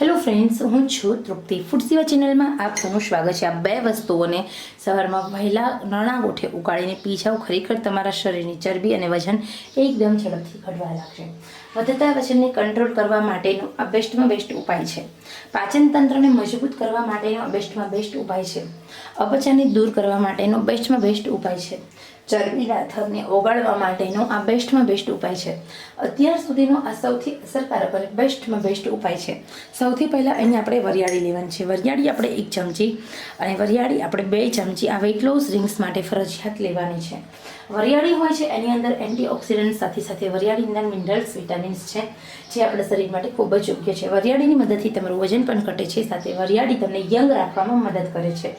Hello friends હું છું તૃપ્તિ food સેવા ચેનલમાં આપ સૌનું સ્વાગત છે. આ બે વસ્તુઓને સવારમાં વહેલા નાણાં ગોઠે ઉકાળીને પી જાઓ ખરેખર તમારા શરીરની ચરબી અને વજન એકદમ ઝડપથી ઘટવા લાગશે. વધતા વજનને કંટ્રોલ કરવા માટેનો આ બેસ્ટમાં બેસ્ટ ઉપાય છે. પાચન તંત્રને મજબૂત કરવા માટેનો બેસ્ટમાં બેસ્ટ ઉપાય છે. અપચાને દૂર કરવા માટેનો બેસ્ટમાં બેસ્ટ ઉપાય છે. ચરબીના થરને ઓગાળવા માટેનો આ બેસ્ટમાં બેસ્ટ ઉપાય છે. અત્યાર સુધીનો આ સૌથી અસરકારક અને બેસ્ટમાં બેસ્ટ ઉપાય છે. સૌથી પહેલાં અહીં આપણે વરિયાળી લેવાની છે. વરિયાળી આપણે એક ચમચી અને વરિયાળી આપણે બે ચમચી આ વેઇટ લોસ રિંગ્સ માટે ફરજિયાત લેવાની છે. વરિયાળી હોય છે એની અંદર એન્ટીઓક્સિડન્ટ સાથે સાથે વરિયાળીની અંદર મિનરલ્સ વિટામિન્સ છે, જે આપણા શરીર માટે ખૂબ જ યોગ્ય છે. વરિયાળીની મદદથી તમારું વજન પણ ઘટે છે, સાથે વરિયાળી તમને યંગ રાખવામાં મદદ કરે છે.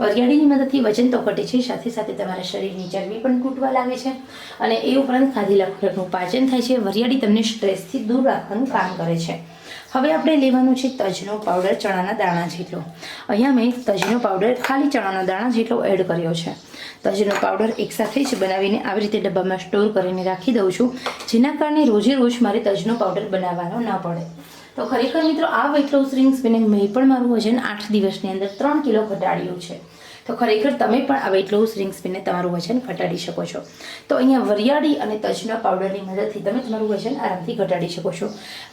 વરિયાળીની મદદથી વજન તો ઘટે છે, સાથે સાથે તમારા શરીરની ચરબી પણ તૂટવા લાગે છે. અને એ ઉપરાંત ખાધેલા ખોરાકનું પાચન થાય છે, વરિયાળી તમને સ્ટ્રેસથી દૂર રાખવાનું કામ કરે છે. હવે આપણે લેવાનું છે તજનો પાવડર ચણાના દાણા જેટલો. અહીંયા મેં તજનો પાવડર, ખાલી ચણાના દાણા જેટલો એડ કર્યો છે. તજનો પાવડર એકસાથે જ બનાવીને આવી રીતે ડબ્બામાં સ્ટોર કરીને રાખી દઉં છું, જેના કારણે રોજે રોજ મારે તજનો પાવડર બનાવવાનો ન પડે. તો ખરેખર મિત્રો, આ વેટ લોસ રિંગ્સ મેં મેં પણ મારું વજન આઠ દિવસની અંદર ત્રણ કિલો ઘટાડ્યું છે. તો ખરેખર તમે પણ આ વેટ લોસ રિંગ્સ પીને તમારું વજન ઘટાડી શકો છો. તો અહીંયા વરિયાળી અને તજના પાવડરની મદદથી તમે તમારું વજન આરામથી ઘટાડી શકો છો.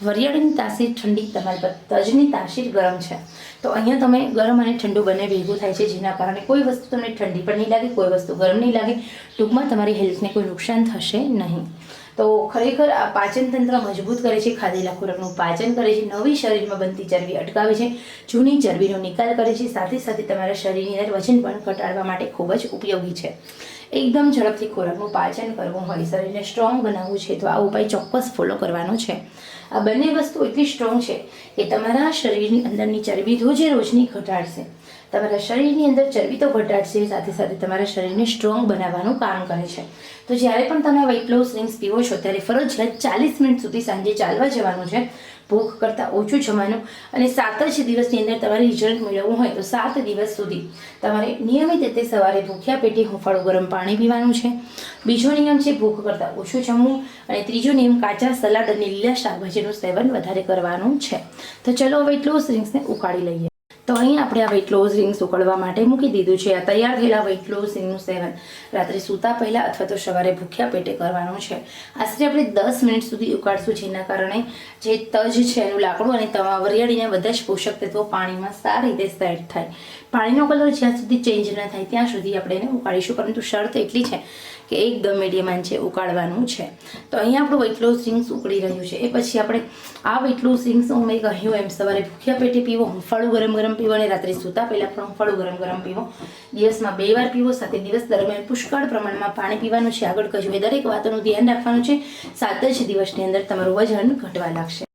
વરિયાળીની તાસીર ઠંડી તમારી પર, તજની તાસીર ગરમ છે. તો અહીંયા તમે ગરમ અને ઠંડુ બંને ભેગું થાય છે, જેના કારણે કોઈ વસ્તુ તમને ઠંડી પણ નહીં લાગે, કોઈ વસ્તુ ગરમ નહીં લાગે. ટૂંકમાં તમારી હેલ્થને કોઈ નુકસાન થશે નહીં. તો ખરેખર આ પાચન તંત્ર મજબૂત કરે છે, ખાધેલા ખોરાકનું પાચન કરે છે, નવી શરીરમાં બનતી ચરબી અટકાવે છે, જૂની ચરબીનો નિકાલ કરે છે, સાથે સાથે તમારા શરીરની અંદર વજન પણ ઘટાડવા માટે ખૂબ જ ઉપયોગી છે. એકદમ ઝડપથી ખોરાકનું પાચન કરવું હોય, શરીરને સ્ટ્રોંગ બનાવવું છે, તો આ ઉપાય ચોક્કસ ફોલો કરવાનો છે. આ બંને વસ્તુ એટલી સ્ટ્રોંગ છે કે તમારા શરીરની અંદરની ચરબી રોજે રોજની ઘટાડશે. તમારા શરીરની અંદર ચરબી તો ઘટાડશે, સાથે સાથે તમારા શરીરને સ્ટ્રોંગ બનાવવાનું કામ કરે છે. તો જ્યારે પણ તમે વેઇટ લોસ રિંગ્સ પીવો છો, ત્યારે ફરજિયાત ચાલીસ મિનિટ સુધી સાંજે ચાલવા જવાનું છે. ભૂખ કરતાં ઓછું જમવાનું અને સાત જ દિવસની અંદર તમારે રિઝલ્ટ મેળવવું હોય તો સાત દિવસ સુધી તમારે નિયમિત રીતે સવારે ભૂખ્યા પેટે હુંફાળું ગરમ પાણી પીવાનું છે. બીજો નિયમ છે ભૂખ કરતાં ઓછું જમવું અને ત્રીજો નિયમ કાચા સલાડ અને લીલા શાકભાજીનું સેવન વધારે કરવાનું છે. તો ચલો હવે એટલું રિંગ્સને ઉકાળી લઈએ. તો અહીં આપણે આ વેઇટ લોસ રિંગ્સ ઉકળવા માટે મૂકી દીધું છે. આ તૈયાર થયેલા વેઇટ લોસ રિંગનું સેવન રાત્રે સૂતા પહેલાં અથવા તો સવારે ભૂખ્યા પેટે કરવાનું છે. આશરે આપણે દસ મિનિટ સુધી ઉકાળશું, જેના કારણે જે તજ છે એનું લાકડું અને તમા વરિયાળીના બધા જ પોષક તત્વો પાણીમાં સારી રીતે સેટ થાય. પાણીનો કલર જ્યાં સુધી ચેન્જ ન થાય ત્યાં સુધી આપણે એને ઉકાળીશું. પરંતુ શરત એટલી છે કે એકદમ મીડિયમ આંચે ઉકાળવાનું છે. તો અહીંયા આપણું વેઇટ લોસ ઉકળી રહ્યું છે. એ પછી આપણે આ વેઇટ લોસ હું મેં કહ્યું એમ, સવારે ભૂખ્યા પેટે પીવો હુંફાળું ગરમ ગરમ પીવો અને રાત્રે સૂતા પહેલાં હુંફાળું ગરમ ગરમ પીવો. દિવસમાં બે વાર પીવો, સાથે દિવસ દરમિયાન પુષ્કળ પ્રમાણમાં પાણી પીવાનું છે. આગળ કહ્યું એ દરેક વાતોનું ધ્યાન રાખવાનું છે. સાત જ દિવસની અંદર તમારું વજન ઘટવા લાગશે.